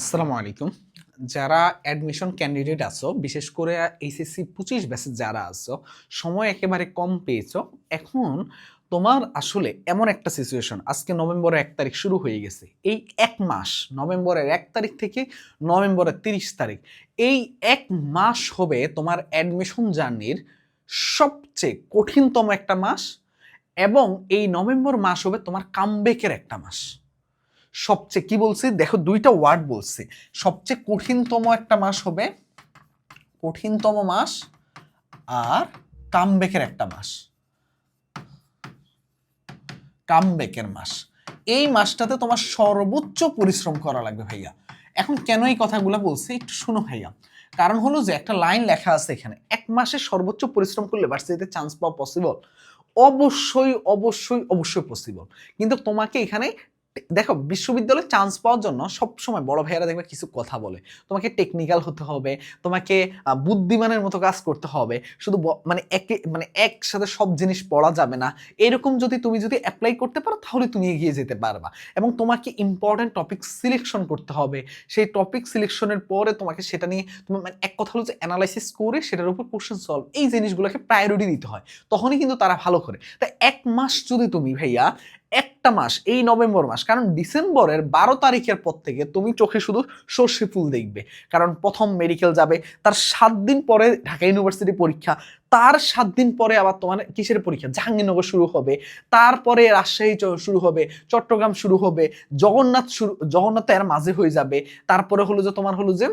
আসসালামু আলাইকুম। যারা অ্যাডমিশন ক্যান্ডিডেট আছো, বিশেষ করে এইচএসসি পঁচিশ ব্যাচে যারা আছো, সময় একেবারে কম পেয়েছ। এখন তোমার আসলে এমন একটা সিচুয়েশন আজকে নভেম্বরের এক তারিখ শুরু হয়ে গেছে। এই এক মাস, নভেম্বরের এক তারিখ থেকে নভেম্বরের তিরিশ তারিখ, এই এক মাস হবে তোমার অ্যাডমিশন জার্নির সবচেয়ে কঠিনতম একটা মাস এবং এই নভেম্বর মাস হবে তোমার কামবেকের একটা মাস। সবচেয়ে কি বলছি? দেখো দুইটা ওয়ার্ড বলছি। সবচেয়ে কঠিনতম একটা মাস হবে, কঠিনতম মাস আর কামবেকের একটা মাস। কামবেকের মাস। এই মাসটাতে তোমার সর্বোচ্চ পরিশ্রম করা লাগবে ভাইয়া। এখন কেন এই কথাগুলো বলছি একটু শুনো ভাইয়া। কারণ হলো যে একটা লাইন লেখা আছে এখানে, এক মাসে সর্বোচ্চ পরিশ্রম করলে ভার্সিটিতে চান্স পাওয়া পসিবল অবশ্যই অবশ্যই অবশ্যই পসিবল কিন্তু তোমাকে এখানে দেখো, বিশ্ববিদ্যালয়ে চান্স পাওয়ার জন্য সবসময় বড় ভাইয়েরা দেখবে কিছু কথা বলে। তোমাকে টেকনিক্যাল হতে হবে, তোমাকে বুদ্ধিমানের মতো কাজ করতে হবে। শুধু মানে একে মানে একসাথে সব জিনিস পড়া যাবে না। এরকম যদি তুমি যদি অ্যাপ্লাই করতে পারো, তাহলে তুমি এগিয়ে যেতে পারবা। এবং তোমাকে ইম্পর্ট্যান্ট টপিক সিলেকশন করতে হবে। সেই টপিক সিলেকশনের পরে তোমাকে সেটা নিয়ে তুমি মানে এক কথা হলো যে অ্যানালাইসিস করে সেটার উপর কোশ্চেন সলভ এই জিনিসগুলোকে প্রায়োরিটি দিতে হয়। তখনই কিন্তু তারা ভালো করে। তা এক মাস যদি তুমি ভাইয়া একটা মাস, এই নভেম্বর মাস, কারণ ডিসেম্বরের বারো তারিখের পর থেকে তুমি চোখে শুধু সর্ষে ফুল দেখবে। কারণ প্রথম মেডিকেল যাবে, তার সাত দিন পরে ঢাকা ইউনিভার্সিটি পরীক্ষা, তার সাত দিন পরে আবার তোমার কিসের পরীক্ষা? জাহাঙ্গীরনগর শুরু হবে, তারপরে রাজশাহী শুরু হবে, চট্টগ্রাম শুরু হবে, জগন্নাথ শুরু, জগন্নাথ এর মাঝে হয়ে যাবে, তারপরে হলো যে তোমার হলো যে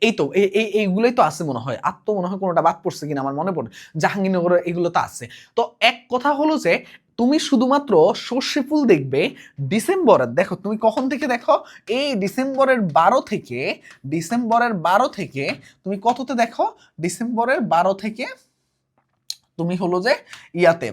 এই তো এই- এই এইগুলোই তো আছে মনে হয় আর তো মনে হয় কোনোটা বাদ পড়ছে কিনা আমার মনে পড়ে জাহাঙ্গীরনগর এগুলো তো আছে। তো এক কথা হলো যে তুমি শুধুমাত্র সর্ষে ফুল দেখবে ডিসেম্বরের দেখো তুমি কখন থেকে দেখো? এই ডিসেম্বরের বারো থেকে, ডিসেম্বরের বারো থেকে তুমি কততে দেখো? ডিসেম্বরের বারো থেকে তুমি হলো যে ইয়াতে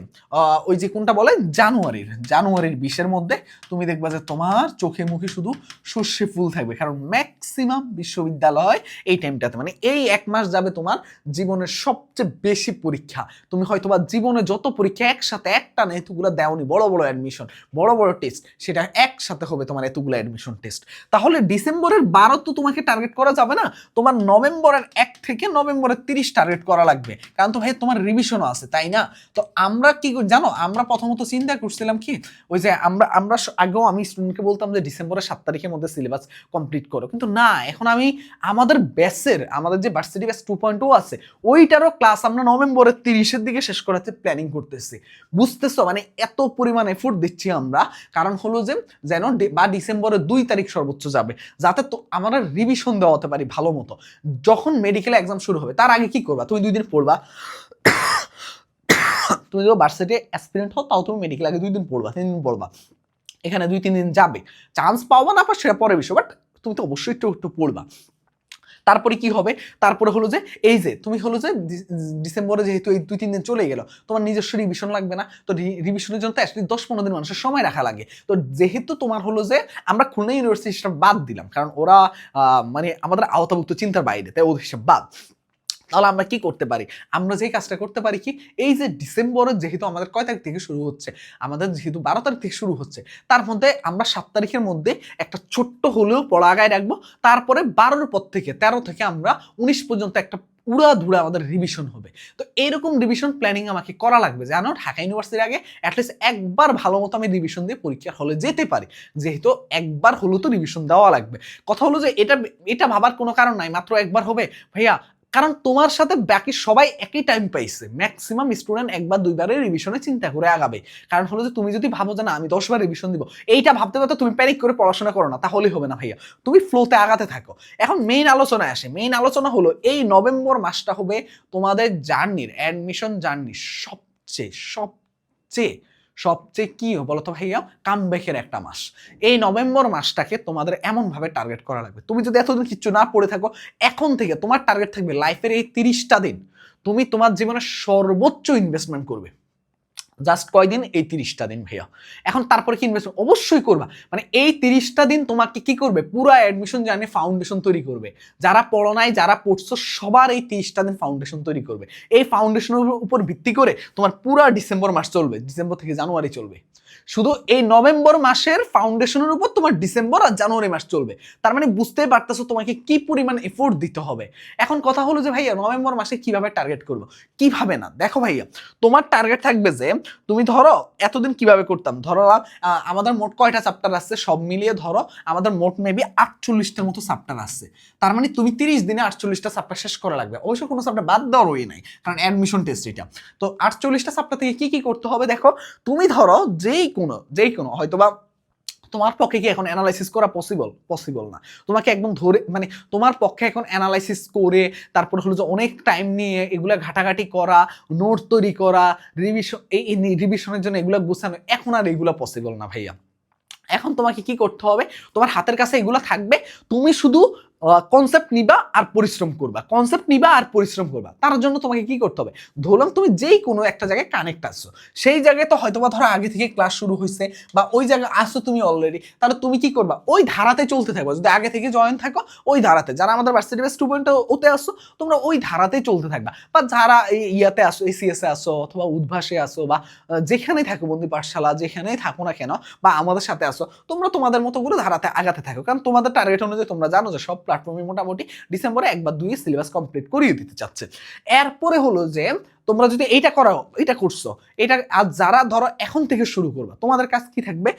ওই যে কোনটা বলে? জানুয়ারির জানুয়ারির বিশের মধ্যে তুমি দেখবা যে তোমার চোখে মুখে শুধু সর্ষে ফুল থাকবে। কারণ ম্যাক্সিমাম বিশ্ববিদ্যালয় এই টাইমটাতে মানে এই এক মাস যাবে তোমার জীবনের সবচেয়ে বেশি পরীক্ষা। তুমি হয়তো বা জীবনে যত পরীক্ষা একসাথে, একটা না এতগুলো দেওনি, বড় বড় অ্যাডমিশন বড় বড় টেস্ট সেটা একসাথে হবে তোমার এতগুলো অ্যাডমিশন টেস্ট তাহলে ডিসেম্বরের বারো তো তোমাকে টার্গেট করা যাবে না, তোমার নভেম্বরের এক থেকে নভেম্বরের তিরিশ টার্গেট করা লাগবে। কারণ তো ভাই, তোমার রিভিশনও আছে, তাই না? তো আমরা কি জানো, আমরা প্রথমত চিন্তা করছিলাম কি, ওই যে আমরা আমরা আগেও আমি স্টুডেন্টকে বলতাম যে ডিসেম্বরের সাত তারিখের মধ্যে সিলেবাস কমপ্লিট করো। কিন্তু না, এখন আমি আমাদের ব্যাসের আমাদের যে ভার্সিটি ব্যাস টু পয়েন্ট আছে, ওইটারও ক্লাস আমরা নভেম্বরের তিরিশের দিকে শেষ করাতে প্ল্যানিং করতেছি। বুঝতেছো? মানে এত পরিমাণ এফোর্ট দিচ্ছি আমরা। কারণ হলো যে, যেন বা ডিসেম্বরের দুই তারিখ সর্বোচ্চ যাবে, যাতে তো আমরা রিভিশন দেওয়াতে পারি ভালো মতো। যখন মেডিকেল এক্সাম শুরু হবে, তার আগে কি করবা? তুমি দুই দিন পড়বা। তুমি যদি ভার্সিটি অ্যাসপিরেন্ট হও, তাও তুমি মেডিকেল আগে দুই দিন পড়বা, তিন দিন পড়বা। এখানে দুই, তিন দিন যাবে। চান্স পাওয়া না পাও সেটা পরে বিষয় বাট তুমি তো অবশ্যই একটু একটু পড়বা। তারপরে কি হবে? তারপরে হলো যে, এই যে, তুমি হলো যে ডিসেম্বরে যেহেতু এই দুই, তিন দিন চলে গেল, তোমার নিজস্ব রিভিশন লাগবে না, তো রিভিশনের জন্য তো অ্যাটলিস্ট দশ, পনেরো দিন মানুষের সময় রাখা লাগে। তো যেহেতু তোমার হলো যে, আমরা খুলনা ইউনিভার্সিটি ইউনিভার্সিটিটা বাদ দিলাম, কারণ ওরা মানে আমাদের আওতাভুক্ত চিন্তার বাইরে, তাই ওদের হিসাব বাদ। তাহলে আমরা কি করতে পারি? আমরা যে কাজটা করতে পারি কি? এই যে ডিসেম্বরে যেহেতু আমাদের কয় তারিখ থেকে শুরু হচ্ছে? আমাদের যেহেতু বারো তারিখ থেকে শুরু হচ্ছে, তার মধ্যে আমরা সাত তারিখের মধ্যে একটা ছোট্ট হলেও পড়া আগায় রাখব। তারপরে বারোর পর থেকে, তেরো থেকে আমরা উনিশ পর্যন্ত একটা উড়া ধুড়া আমাদের রিভিশন হবে। তো এরকম রিভিশন প্ল্যানিং আমাকে করা লাগবে, জানো? ঢাকা ইউনিভার্সিটির আগে অ্যাটলিস্ট একবার ভালো মতো আমি রিভিশন দিয়ে পরীক্ষার হলে যেতে পারি। যেহেতু একবার হলেও তো রিভিশন দেওয়া লাগবে। কথা হলো যে এটা এটা ভাবার কোনো কারণ নাই, মাত্র একবার হবে। ভাইয়া কারণ তোমার সাথে বাকি সবাই একই টাইম পাইছে। ম্যাক্সিমাম স্টুডেন্ট একবার দুইবারের রিভিশনে চিন্তা করে আগাবে। কারণ হলো যে, তুমি যদি ভাবো যে, না, আমি দশবার রিভিশন দিব, এইটা ভাবতে ভাবতে তুমি প্যানিক করে পড়াশোনা করো না, তাহলেই হবে না ভাইয়া। তুমি ফ্লোতে আগাতে থাকো। এখন মেইন আলোচনায় আসে। মেইন আলোচনা হলো, এই নভেম্বর মাসটা হবে তোমাদের জার্নির অ্যাডমিশন জার্নির সবচেয়ে সবচেয়ে সবচেয়ে কি বলতো ভাইয়া? কামব্যাকের একটা মাস। এই নভেম্বর মাসটাকে তোমাদের এমনভাবে টার্গেট করা লাগবে। তুমি যদি এতদিন কিচ্ছু না পড়ে থাকো, এখন থেকে তোমার টার্গেট থাকবে লাইফের এই তিরিশটা দিন। তুমি তোমার জীবনে সর্বোচ্চ ইনভেস্টমেন্ট করবে। জাস্ট কয়দিন? এই তিরিশটা দিন ভাইয়া। এখন তারপরে কি ইনভেস্টমেন্ট অবশ্যই করবা। মানে এই তিরিশটা দিন তোমাকে কি করবে? পুরো অ্যাডমিশন জার্নি ফাউন্ডেশন তৈরি করবে। যারা পড়ো নাই, যারা পড়ছো, সবার এই তিরিশটা দিন ফাউন্ডেশন তৈরি করবে। এই ফাউন্ডেশনের উপর ভিত্তি করে তোমার পুরা ডিসেম্বর মাস চলবে। ডিসেম্বর থেকে জানুয়ারি চলবে। শুধু এই নভেম্বর মাসের ফাউন্ডেশনের উপর তোমার ডিসেম্বর আর জানুয়ারি মাস চলবে। তার মানে বুঝতেই পারতেছো তোমাকে কি পরিমাণ এফোর্ট দিতে হবে। এখন কথা হলো যে ভাইয়া, নভেম্বর মাসে কীভাবে টার্গেট করব? কীভাবে না? দেখো ভাইয়া, তোমার টার্গেট থাকবে যে তুমি ধরো, এতদিন কীভাবে করতাম? ধরো আমাদের মোট কয়টা চ্যাপ্টার আছে সব মিলিয়ে ধরো, আমাদের মোট মেবি আটচল্লিশটার মতো চ্যাপ্টার আছে তার মানে তুমি তিরিশ দিনে আটচল্লিশটা চ্যাপ্টার শেষ করা লাগবে। অবশ্য কোনো চ্যাপ্টার বাদ দেওয়ার ওই নাই, কারণ অ্যাডমিশন টেস্ট এটা। তো আটচল্লিশটা চ্যাপ্টার থেকে কি কি করতে হবে? দেখো, তুমি ধরো যেই কোনো যেই কোনো হয়তো বা তোমার পক্ষে কি এখন অ্যানালাইসিস করা পসিবল পসিবল না। তোমাকে একদম ধরে মানে তোমার পক্ষে এখন অ্যানালাইসিস করে, তারপর হলো যে অনেক টাইম নিয়ে এগুলা ঘাটাঘাটি করা নোট তৈরি করা রিভিশন এই রিভিশনের জন্য এগুলো গুছানো, এখন আর এগুলো পসিবল না ভাইয়া। এখন তোমাকে কি করতে হবে? তোমার হাতের কাছে এগুলো থাকবে, তুমি শুধু কনসেপ্ট নিবা আর পরিশ্রম করবা। কনসেপ্ট নিবা আর পরিশ্রম করবা। তার জন্য তোমাকে কি করতে হবে? ধরলাম তুমি যেই কোনো একটা জায়গায় কানেক্ট আসছো সেই জায়গায় তো হয়তো বা ধরো আগে থেকে ক্লাস শুরু হয়েছে বা ওই জায়গায় আসছো তুমি অলরেডি তাহলে তুমি কি করবা? ওই ধারাতে চলতে থাকবে। যদি আগে থেকে জয়েন থাকো, ওই ধারাতে। যারা আমাদের ভার্সিটি বেস টু পয়েন্ট ওতে আসছো তোমরা ওই ধারাতেই চলতে থাকবা। বা যারা এই ইয়াতে আসো এসিএসে আসো অথবা উদ্ভাসে আসো বা যেখানেই থাকো বন্ধু, পাঠশালা যেখানেই থাকো না কেন, বা আমাদের সাথে আসো তোমরা তোমাদের মতো করে ধারাতে আগাতে থাকো। কারণ তোমাদের টার্গেট অনুযায়ী তোমরা জানো যে সব প্ল্যাটফর্মে মোটামুটি ডিসেম্বরে একবার দুই সিলেবাস কমপ্লিট করিয়ে দিতে চাচ্ছে। এরপরে হলো যে, তোমরা যদি এইটা করো এটা করছ, এটা আর যারা ধরো এখন থেকে শুরু করবে, তোমাদের কাজ কি থাকবে?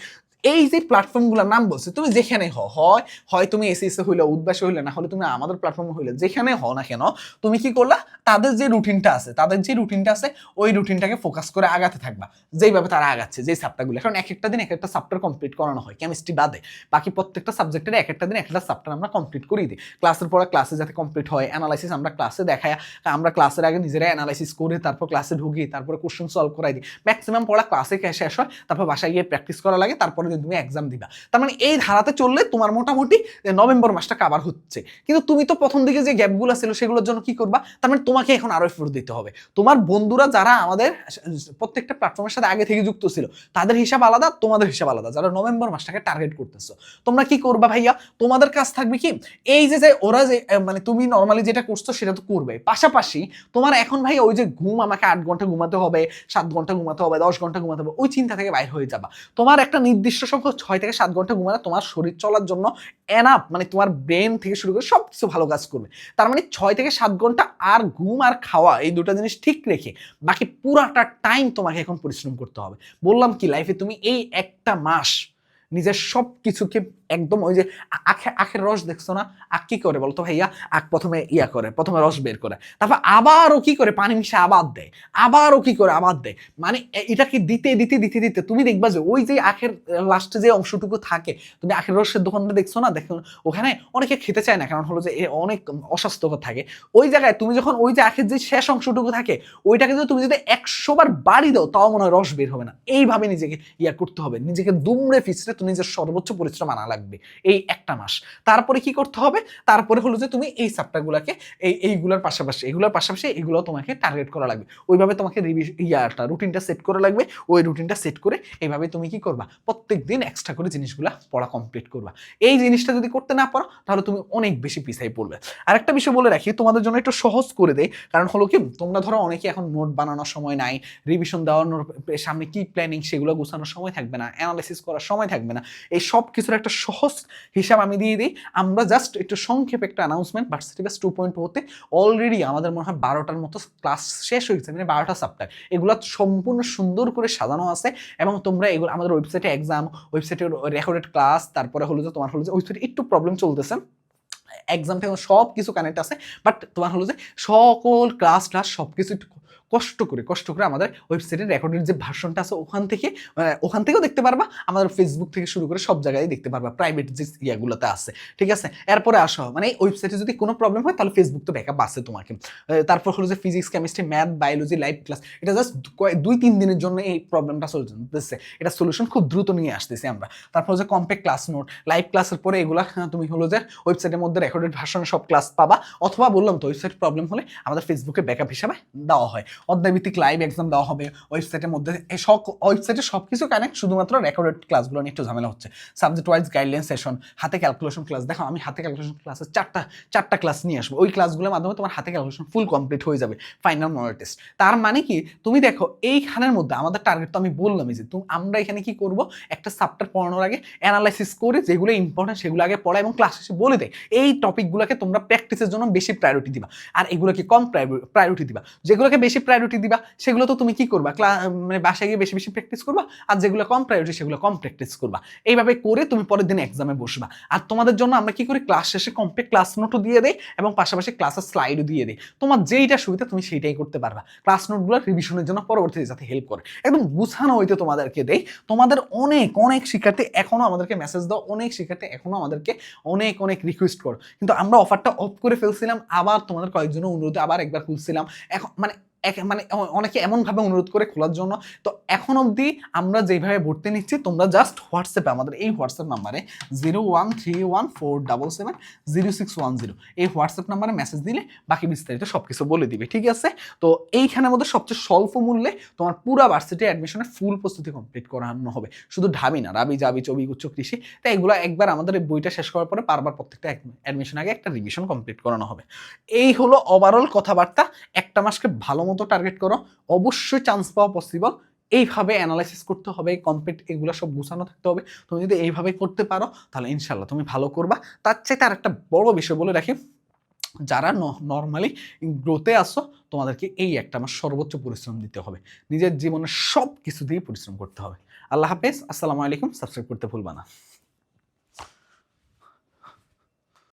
এই যে প্ল্যাটফর্মগুলোর নাম বলছে, তুমি যেখানে হয় হয় তুমি এসএসএ হইলে, উদ্বাসে হইলে না, হলে তুমি আমাদের প্ল্যাটফর্মে হইলে, যেখানে হও না কেন, তুমি কি করলা? তাদের যে রুটিনটা আছে, তাদের যে রুটিনটা আছে, ওই রুটিনটাকে ফোকাস করে আগাতে থাকবা। যেইভাবে তারা আগাচ্ছে, যেই সাপ্টারগুলো কারণ এক একটা দিন এক একটা সাপ্টার কমপ্লিট করানো হয় কেমিস্ট্রি বাদে। বাকি প্রত্যেকটা সাবজেক্টের এক একটা দিন এক একটা সাপ্টার আমরা কমপ্লিট করিয়ে দিই। ক্লাসের পরে ক্লাসে যাতে কমপ্লিট হয় অ্যানালাইসিস আমরা ক্লাসে দেখাই। আমরা ক্লাসের আগে নিজেরা অ্যানালাইসিস করে, তারপর ক্লাসে ঢুকি, তারপরে কোশ্চেন সলভ করাই দিই। ম্যাক্সিমাম পড়া ক্লাসে শেষ হয়, তারপর বাসায় গিয়ে প্র্যাকটিস করা লাগে, তারপরে দিন তুমি এক্সাম দিবা। তার মানে এই ধারাতে চললে তোমার মোটামুটি নভেম্বর মাসটা কাভার হচ্ছে। কিন্তু তুমি তো প্রথম দিকে যে গ্যাপগুলো ছিল সেগুলোর জন্য কি করবা? তার মানে তোমাকে এখন আরও এফোর্ট দিতে হবে। তোমার বন্ধুরা যারা আমাদের প্রত্যেকটা প্ল্যাটফর্মের সাথে আগে থেকে যুক্ত ছিল, তাদের হিসাব আলাদা, তোমাদের হিসাব আলাদা। যারা নভেম্বর মাসটাকে টার্গেট করতেছো, তোমরা কি করবা ভাইয়া? তোমাদের কাজ থাকবে কি? এই যে যে, ওরা যে মানে তুমি নর্মালি যেটা করছ সেটা তো করবে। পাশাপাশি তোমার এখন ভাই ওই যে ঘুম আমাকে আট ঘণ্টা ঘুমাতে হবে, সাত ঘণ্টা ঘুমাতে হবে, দশ ঘণ্টা ঘুমাতে হবে, ওই চিন্তা থেকে বাইর হয়ে যাবা। তোমার একটা নির্দিষ্ট সংখ্যক ছয় থেকে সাত ঘণ্টা ঘুমালে তোমার শরীর চলার জন্য এনাপ মানে তোমার ব্রেন থেকে শুরু করে সব কিছু ভালো কাজ করবে। তার মানে ছয় থেকে সাত ঘণ্টা আর ঘুম আর খাওয়া এই দুটো জিনিস ঠিক রেখে বাকি পুরাটা টাইম তোমাকে এখন পরিশ্রম করতে হবে। বললাম কি লাইফে তুমি এই একটা মাস নিজের সব কিছুকে একদম ওই যে আখে আখের রস দেখছ না? আখ কি করে বলতো ভাইয়া? আখ প্রথমে ইয়া করে, প্রথমে রস বের করে। তারপর আবারও কি করে? পানি মিশে আবার দেয়। আবারও কি করে? আবার দেয়। মানে এটাকে দিতে দিতে দিতে দিতে? তুমি দেখবা যে ওই যে আখের লাস্টে যে অংশটুকু থাকে, তুমি আখের রসের দোকানটা দেখছ না? দেখো, ওখানে অনেকে খেতে চায় না, কারণ হলো যে অনেক অস্বাস্থ্যকর থাকে। ওই জায়গায় তুমি যখন ওই যে আখের যে শেষ অংশটুকু থাকে, ওইটাকে যদি তুমি যদি একশো বার বাড়ি দাও, তাও মনে হয় রস বের হবে না। এইভাবে নিজেকে ইয়া করতে হবে। নিজেকে দুমড়ে ফিচড়ে তুমি নিজের সর্বোচ্চ পরিশ্রম আনা লাগবে এই একটা মাস। তারপরে কি করতে হবে? তারপরে হলো যে তুমি এই সাপটাগুলোকে এই, এইগুলোর পাশাপাশি এগুলোর পাশাপাশি এগুলো তোমাকে টার্গেট করা লাগবে। ওইভাবে তোমাকে ইয়াটা রুটিনটা সেট করা লাগবে। ওই রুটিনটা সেট করে এইভাবে তুমি কি করবা? প্রত্যেক দিন এক্সট্রা করে জিনিসগুলো পড়া কমপ্লিট করবা। এই জিনিসটা যদি করতে না পারো, তাহলে তুমি অনেক বেশি পিছাই পড়বে। আরেকটা বিষয় বলে রাখি, তোমাদের জন্য একটু সহজ করে দেয় কারণ হলো কি, তোমরা ধরো অনেকে এখন নোট বানানোর সময় নাই রিভিশন দেওয়ানোর সামনে কি প্ল্যানিং সেগুলো গোছানোর সময় থাকবে না অ্যানালাইসিস করার সময় থাকবে না। এই সব কিছুর একটা সহজ হিসাব আমি দিয়ে দিই। আমরা জাস্ট একটু সংক্ষেপে একটা অ্যানাউন্সমেন্ট ভার্সিটি টু পয়েন্ট হতে অলরেডি আমাদের মনে হয় বারোটার মতো ক্লাস শেষ হয়েছে মানে বারোটা সাপ্তাহ এগুলো সম্পূর্ণ সুন্দর করে সাজানো আছে এবং তোমরা এগুলো আমাদের ওয়েবসাইটে এক্সাম ওয়েবসাইটে রেকর্ডেড ক্লাস তারপরে হলো যে তোমার হলো যে ওয়েবসাইটে একটু প্রবলেম চলতেছে। এক্সাম থেকে সব কিছু কানেক্ট আছে বাট তোমার হলো যে সকল ক্লাস ক্লাস সব কিছু একটু কষ্ট করে কষ্ট করে আমাদের ওয়েবসাইটের রেকর্ডের যে ভার্সনটা আছে ওখান থেকে ওখান থেকেও দেখতে পারবা। আমাদের ফেসবুক থেকে শুরু করে সব জায়গায় দেখতে পারবা প্রাইভেট যে ইয়াগুলোতে আছে, ঠিক আছে? এরপরে আসো মানে ওয়েবসাইটে যদি কোনো প্রবলেম হয়, তাহলে ফেসবুক তো ব্যাকআপ আছে তোমাকে। তারপর হলো যে physics chemistry math biology live class এটা জাস্ট দুই, তিন দিনের জন্য এই প্রবলেমটা চলতেছে। এটা সলিউশন খুব দ্রুত নিয়ে আসতেছি আমরা। তারপর হচ্ছে কম্প্যাক্ট ক্লাস নোট লাইভ ক্লাসের পরে এগুলা তুমি হলো যে ওয়েবসাইটের মধ্যে রেকর্ডেড ভার্সনে সব ক্লাস পাবা। অথবা বললাম তো ওয়েবসাইট প্রবলেম হলে আমাদের ফেসবুকে ব্যাকআপ হিসাবে দেওয়া হয়। অধ্যায়ভিত্তিক লাইভ এক্সাম দেওয়া হবে ওয়েবসাইটের মধ্যে। সব ওয়েবসাইটে সব কিছু কানেক্ট শুধুমাত্র রেকর্ডেড ক্লাসগুলো নিয়ে একটু ঝামেলা হচ্ছে। সাবজেক্ট ওয়াইজ গাইডলাইন সেশন হাতে ক্যালকুলেশন ক্লাস দেখো, আমি হাতে ক্যালকুলেশন ক্লাসের চারটা চারটা ক্লাস নিয়ে আসব। ওই ক্লাসগুলোর মাধ্যমে তোমার হাতে ক্যালকুলেশন ফুল কমপ্লিট হয়ে যাবে ফাইনাল মডেল টেস্ট তার মানে কি? তুমি দেখো, এইখানের মধ্যে আমাদের টার্গেট তো আমি বললামই যে তুমি আমরা এখানে কি করব? একটা সাবটার পড়ানোর আগে অ্যানালাইসিস করে যেগুলো ইম্পর্টেন্ট সেগুলো আগে পড়া এবং ক্লাস শেষে বলে দেয়। এই টপিকগুলোকে তোমরা প্র্যাকটিসের জন্য বেশি প্রায়োরিটি দিবা। আর এগুলোকে কম প্রায়োরিটি দিবা। যেগুলোকে বেশি প্রায়োরিটি দিবা, সেগুলো তো তুমি কি করবা? ক্লা মানে বাসায় গিয়ে বেশি বেশি প্র্যাকটিস করবা, আর যেগুলো কম প্রায়োরিটি সেগুলো কম প্র্যাকটিস করবা। এইভাবে করে তুমি পরের দিন এক্সামে বসবা। আর তোমাদের জন্য আমরা কি করি? ক্লাস শেষে কমপ্লিট ক্লাস নোটও দিয়ে দেয় এবং পাশাপাশি ক্লাসের স্লাইডও দিয়ে দিই। তোমার যেইটা সুবিধা, তুমি সেইটাই করতে পারবা। ক্লাস নোটগুলো রিভিশনের জন্য পরবর্তীতে যাতে হেল্প করে। একদম গুছানো হইতে তোমাদেরকে দেয় তোমাদের অনেক অনেক শিক্ষার্থী এখনও আমাদেরকে মেসেজ দাও। অনেক শিক্ষার্থী এখনও আমাদেরকে অনেক অনেক রিকোয়েস্ট করো। কিন্তু আমরা অফারটা অফ করে ফেলছিলাম, আবার তোমাদের কয়েকজনের অনুরোধে আবার একবার খুলছিলাম। এখন মানে এক মানে অনেকে এমনভাবে অনুরোধ করে খোলার জন্য। তো এখন অবধি আমরা যেভাবে ভর্তি নিচ্ছি, তোমরা জাস্ট হোয়াটসঅ্যাপে আমাদের এই হোয়াটসঅ্যাপ নাম্বারে zero one three one four double seven zero six one zero এই হোয়াটসঅ্যাপ নাম্বারে মেসেজ দিলে বাকি বিস্তারিত সব কিছু বলে দিবে, ঠিক আছে? তো এইখানের মধ্যে সবচেয়ে স্বল্প মূল্যে তোমার পুরো ভার্সিটি অ্যাডমিশনের ফুল প্রস্তুতি কমপ্লিট করানো হবে। শুধু ঢাবি না, রাবি, জাবি, চবি উচ্চ কৃষি, তাই এগুলো একবার আমাদের এই বইটা শেষ করার পরে বারবার প্রত্যেকটা অ্যাডমিশন আগে একটা রিভিশন কমপ্লিট করানো হবে। এই হলো ওভারঅল কথাবার্তা। একটা মাসকে ভালো মতো টার্গেট করো, অবশ্যই চান্স পাওয়া পসিবল এইভাবে অ্যানালাইসিস করতে হবে কমপ্লিট এগুলো সব গুছানো থাকতে হবে। তুমি যদি এইভাবে করতে পারো, তাহলে ইনশাল্লাহ তুমি ভালো করবা। তার চাইতে আর একটা বড় বিষয় বলে রাখি, যারা নর্মালি গ্রোথে আসো তোমাদেরকে এই একটা আমার সর্বোচ্চ পরিশ্রম দিতে হবে। নিজের জীবনের সব কিছু দিয়ে পরিশ্রম করতে হবে। আল্লাহ হাফেজ, আসসালামু আলাইকুম সাবস্ক্রাইব করতে ভুলবা না।